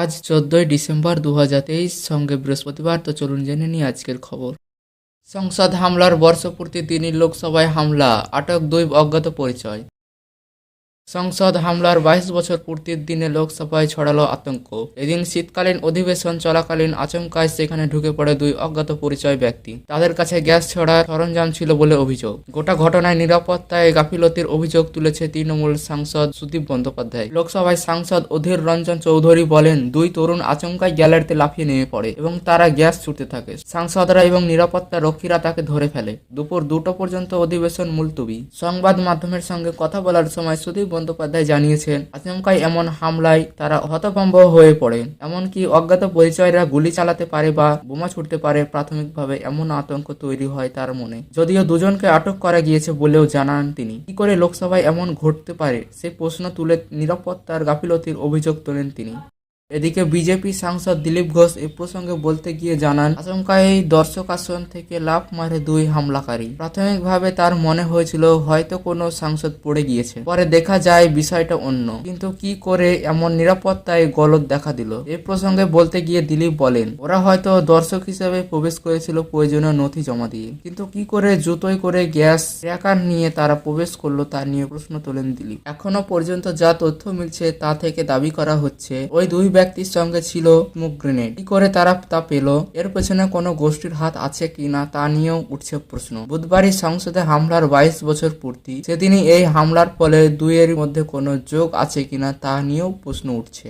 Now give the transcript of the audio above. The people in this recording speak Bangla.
আজ চোদ্দই ডিসেম্বর দু হাজার তেইশ, সঙ্গে বৃহস্পতিবার, তো চলুন জেনে নিই আজকের খবর। সংসদ হামলার বর্ষপূর্তি তিনি লোকসভায় হামলা, আটক দুই অজ্ঞাত পরিচয়। সংসদ হামলার বাইশ বছর পূর্তির দিনে লোকসভায় ছড়ালো আতঙ্ক। এদিন শীতকালীন অধিবেশন চলাকালীন আচমকায় সেখানে ঢুকে পড়ে দুই অজ্ঞাত পরিচয় ব্যক্তি। তাদের কাছে গ্যাস ছড়ার সরঞ্জাম ছিল বলে অভিযোগ। গোটা ঘটনায় নিরাপত্তায় গাফিলতির অভিযোগ তুলেছে তৃণমূল সাংসদ সুদীপ বন্দ্যোপাধ্যায়। লোকসভায় সাংসদ অধীর রঞ্জন চৌধুরী বলেন, দুই তরুণ আচমকায় গ্যালারিতে লাফিয়ে নেমে পড়ে এবং তারা গ্যাস ছুটতে থাকে। সাংসদরা এবং নিরাপত্তা রক্ষীরা তাকে ধরে ফেলে। দুপুর দুটো পর্যন্ত অধিবেশন মুলতুবি। সংবাদ মাধ্যমের সঙ্গে কথা বলার সময় সুদীপ বন্দ্যোপাধ্যায় জানিয়েছেন, আচমকাই এমন হামলায় তারা হতভম্ব হয়ে পড়ে এমনকি অজ্ঞাত পরিচয়রা গুলি চালাতে পারে বা বোমা ছুটতে পারে, প্রাথমিকভাবে এমন আতঙ্ক তৈরি হয় তার মনে। যদিও দুজনকে আটক করা গিয়েছে বলেও জানান তিনি। কি করে লোকসভায় এমন ঘটতে পারে, সে প্রশ্ন তুলে নিরাপত্তার গাফিলতির অভিযোগ তোলেন তিনি। এদিকে বিজেপি সাংসদ দিলীপ ঘোষ এ প্রসঙ্গে বলতে গিয়ে জানান, আচমকাই দর্শক আসন থেকে লাফ মারে দুই হামলাকারী। প্রাথমিকভাবে তার মনে হয়েছিল, হয়তো কোনো সাংসদ পড়ে গিয়েছে। পরে দেখা যায় বিষয়টা অন্য। কিন্তু কি করে এমন নিরাপত্তায় গলত দেখা দিল? এ প্রসঙ্গে বলতে গিয়ে দিলীপ বলেন, ওরা হয়তো দর্শক হিসেবে প্রবেশ করেছিল প্রয়োজনীয় নথি জমা দিয়ে। কিন্তু কি করে জুতোয় করে গ্যাস ট্র্যাকার নিয়ে তারা প্রবেশ করল তা নিয়ে প্রশ্ন তোলেন দিলীপ। এখনও পর্যন্ত যা তথ্য মিলছে তা থেকে দাবি করা হচ্ছে, ওই দুই ব্যক্তির সঙ্গে ছিল স্মোক গ্রেনেড কি করে তারা তা পেল? এর পেছনে কোনো গোষ্ঠীর হাত আছে কিনা তা নিয়েও উঠছে প্রশ্ন। বুধবারই সংসদে হামলার বাইশ বছর পূর্তি। সেদিনই এই হামলার ফলে দুইয়ের মধ্যে কোনো যোগ আছে কিনা তা নিয়েও প্রশ্ন উঠছে।